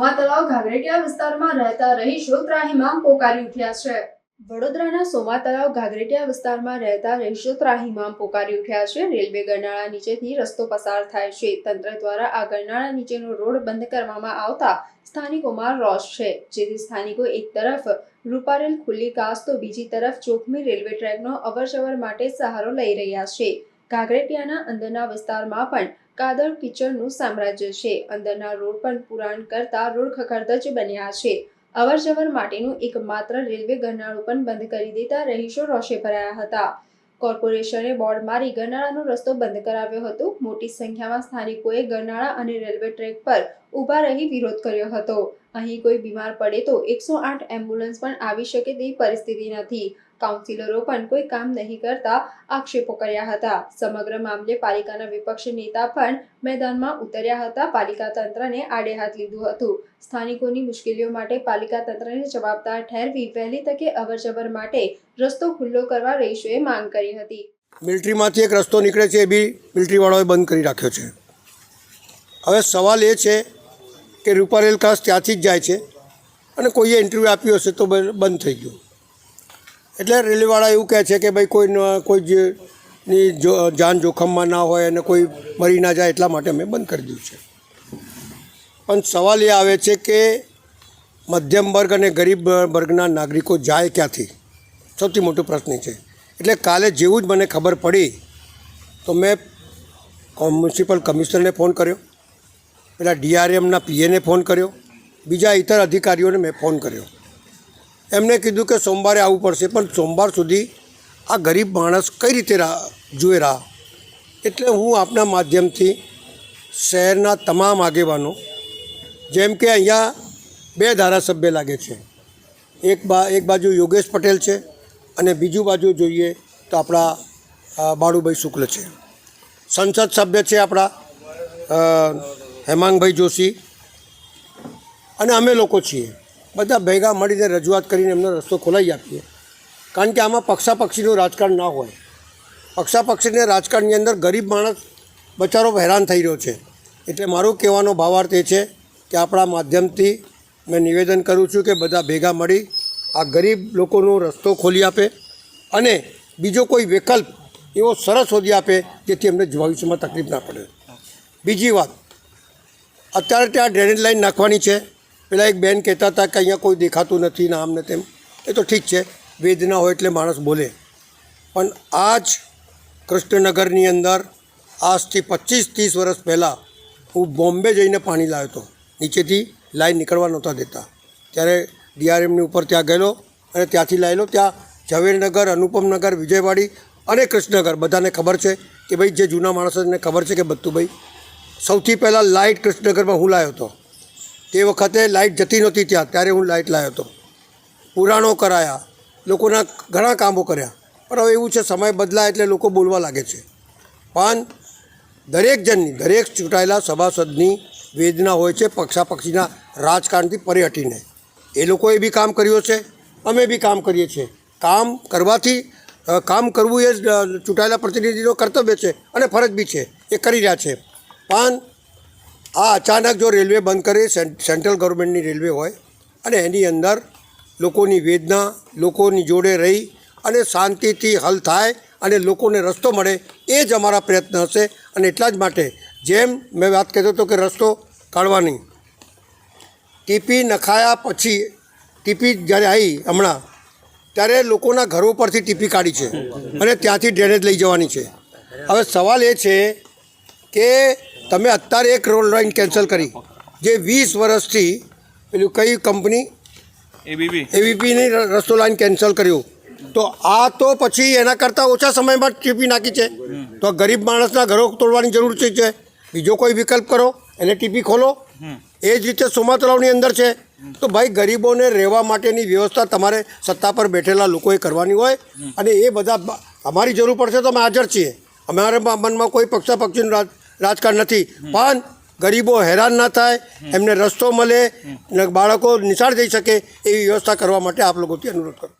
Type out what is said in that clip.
સોમા તળાવ ઘાઘરેટિયા વિસ્તારમાં રહેતા રહીશો ત્રાહિમામ પોકારી ઉઠ્યા છે. વડોદરાના સોમા તળાવ ઘાઘરેટિયા વિસ્તારમાં રહેતા રહીશો ત્રાહિમામ પોકારી ઉઠ્યા છે. રેલવે ગરનાળા નીચેથી રસ્તો પસાર થાય છે. તંત્ર દ્વારા આ ગરનાળા નીચેનો રોડ બંધ કરવામાં આવતા સ્થાનિકોમાં રોષ છે. જેથી સ્થાનિકો એક તરફ રૂપારેલ ખુલ્લી કાસ તો બીજી તરફ ચોખમી રેલવે ટ્રેકનો અવરજવર માટે સહારો લઈ રહ્યા છે. ઘાઘરેટિયાના અંદરના વિસ્તારમાં પણ કાદળ કિચડનું સામ્રાજ્ય છે. અંદરના રોડ પણ પુરાણ કરતા રોડ ખખડધજ બન્યા છે. અવરજવર માટેનું એકમાત્ર રેલવે ગરનાળું પણ બંધ કરી દેતા રહીશો રોષે ભરાયા હતા. કોર્પોરેશને બોર્ડ મારી ગરનાળાનો રસ્તો બંધ કરાવ્યો હતો. મોટી સંખ્યામાં સ્થાનિકોએ ગરનાળા અને રેલવે ટ્રેક પર ઊભા રહી વિરોધ કર્યો હતો. અહીં કોઈ બીમાર પડે તો એકસો આઠ એમ્બ્યુલન્સ પણ આવી શકે તેવી પરિસ્થિતિ નથી. કાઉન્સિલરો પણ કોઈ કામ નહીં કરતા આક્ષેપો કર્યા હતા. સમગ્ર મામલે પાલિકાના વિપક્ષ નેતા પણ મેદાનમાં ઉતર્યા હતા. પાલિકા તંત્રને આડે હાથ લીધું હતું. સ્થાનિકોની મુશ્કેલીઓ માટે પાલિકા તંત્રને જવાબદાર ઠેરવી વહેલી તકે અવરજવર માટે રસ્તો ખુલ્લો કરવા રહીશોએ માંગ કરી હતી. મિલિટરીમાંથી એક રસ્તો નીકળે છે એ બી મિલિટરીવાળાઓએ બંધ કરી રાખ્યો છે. હવે સવાલ એ છે કે રૂપારેલ કાસ ત્યાંથી જ જાય છે અને કોઈએ ઇન્ટરવ્યૂ આપ્યું હશે તો બંધ થઈ ગયું. એટલે રેલવેવાળા એવું કહે છે કે ભાઈ કોઈ કોઈ જે ની જો, જાન જોખમમાં ના હોય અને કોઈ મરી ના જાય એટલા માટે મેં બંધ કરી દીધું છે. પણ સવાલ એ આવે છે કે મધ્યમ વર્ગ અને ગરીબ વર્ગના નાગરિકો જાય ક્યાંથી? સૌથી મોટો પ્રશ્ન છે. એટલે કાલે જેવું જ મને ખબર પડી, તો મેં મ્યુનિસિપલ કમિશનરને ફોન કર્યો, પેલા ડીઆરએમના પીએને ફોન કર્યો, બીજા ઇતર અધિકારીઓને મેં ફોન કર્યો. એમને કીધું કે સોમવારે આવવું પડશે, પણ સોમવાર સુધી આ ગરીબ માણસ કઈ રીતે રાહ જુએ રાહ? એટલે હું આપના માધ્યમથી શહેરના તમામ આગેવાનો, જેમ કે અહીંયા બે ધારાસભ્ય લાગે છે. એક બા, એક બાજુ યોગેશ પટેલ છે અને બીજું બાજુ જોઈએ તો આપણા બાળુભાઈ શુક્લ છે. સંસદ સભ્ય છે આપણા હેમાંગભાઈ જોશી. અને અમે લોકો છીએ. બધા ભેગા મળીને રજૂઆત કરીને એમનો રસ્તો ખોલાવી આપીએ. કારણ કે આમાં પક્ષાપક્ષીનું રાજકારણ ના હોય. પક્ષાપક્ષીને રાજકારણની અંદર ગરીબ માણસ બચારો હેરાન થઈ રહ્યો છે. એટલે મારું કહેવાનો ભાવાર્થ એ છે કે આપણા માધ્યમથી મેં નિવેદન કરું છું કે બધા ભેગા મળી આ ગરીબ લોકોનો રસ્તો ખોલી આપે અને બીજો કોઈ વિકલ્પ એવો સરસ શોધી આપે જેથી એમને ભવિષ્યમાં તકલીફ ના પડે. બીજી વાત, અત્યારે ત્યાં ડ્રેનેજ લાઈન નાખવાની છે. પેલા એક બેન કહેતા હતા કે અહીંયા કોઈ દેખાતું નથી ને ને તેમ. એ તો ઠીક છે વેદના હોય એટલે માણસ બોલે. પણ આ જ કૃષ્ણનગરની અંદર, આજથી પચીસ ત્રીસ વર્ષ પહેલાં હું બોમ્બે જઈને પાણી લાવ્યો હતો. નીચેથી લાઈન નીકળવા નહોતા દેતા. ત્યારે ડીઆરએમની ઉપર ત્યાં ગયેલો અને ત્યાંથી લાવેલો ત્યાં ઝવેરનગર, અનુપમનગર, વિજયવાડી અને કૃષ્ણનગર બધાને ખબર છે કે ભાઈ જે જૂના માણસોને ખબર છે કે બધું ભાઈ સૌથી પહેલાં લાઇટ કૃષ્ણનગરમાં હું લાવ્યો હતો. તે વખતે લાઇટ જતી નહોતી ત્યાં. ત્યારે હું લાઇટ લાવ્યો હતો. પુરાણો કરાયા. લોકોના ઘણા કામો કર્યા. પણ હવે એવું છે, સમય બદલાય એટલે લોકો બોલવા લાગે છે. પણ દરેક જણની, દરેક ચૂંટાયેલા સભાસદની વેદના હોય છે, પક્ષાપક્ષીના રાજકારણથી પરે હટીને. એ લોકોએ બી કામ કર્યું છે અમે બી કામ કરીએ છીએ. કામ કરવાથી કામ કરવું એ ચૂંટાયેલા પ્રતિનિધિનો કર્તવ્ય છે અને ફરજ બી છે. એ કરી રહ્યા છે. પણ આ અચાનક જો રેલવે બંધ કરે સેન્ટ્રલ ગવર્મેન્ટની રેલવે હોય, અને એની અંદર લોકોની વેદના, લોકોની જોડે રહી અને શાંતિથી હલ થાય અને લોકોને રસ્તો મળે, એ જ અમારા પ્રયત્ન હશે. અને એટલા જ માટે જેમ મેં વાત કહેતો હતો કે રસ્તો કાઢવાની, ટીપી નખાયા પછી, ટીપી જ્યારે આવી હમણાં, ત્યારે લોકોના ઘરો પરથી ટીપી કાઢી છે અને ત્યાંથી ડ્રેનેજ લઈ જવાની છે. હવે સવાલ એ છે કે તમે અત્યારે એક રોલ લાઇન કેન્સલ કરી. જે વીસ વર્ષથી પેલું કઈ કંપની? એબીપી એવીપીની રસ્તો લાઈન કેન્સલ કર્યું. તો આ તો પછી એના કરતાં ઓછા સમયમાં ટીપી નાખી છે. તો ગરીબ માણસના ઘરો તોડવાની જરૂર છે છે બીજો કોઈ વિકલ્પ કરો એને ટીપી ખોલો. એ જ રીતે સોમા તળાવની અંદર છે. તો ભાઈ ગરીબોને રહેવા માટેની વ્યવસ્થા તમારે સત્તા પર બેઠેલા લોકોએ કરવાની હોય. અને એ બધા અમારી જરૂર પડશે તો અમે હાજર છીએ. અમારા મનમાં કોઈ પક્ષાપક્ષીનું રાજ રાજકારણ નથી. પણ ગરીબો હેરાન ના થાય, એમને રસ્તો મળે બાળકો નિશાળ જઈ શકે એવી વ્યવસ્થા કરવા માટે આપ લોકોથી અનુરોધ કરું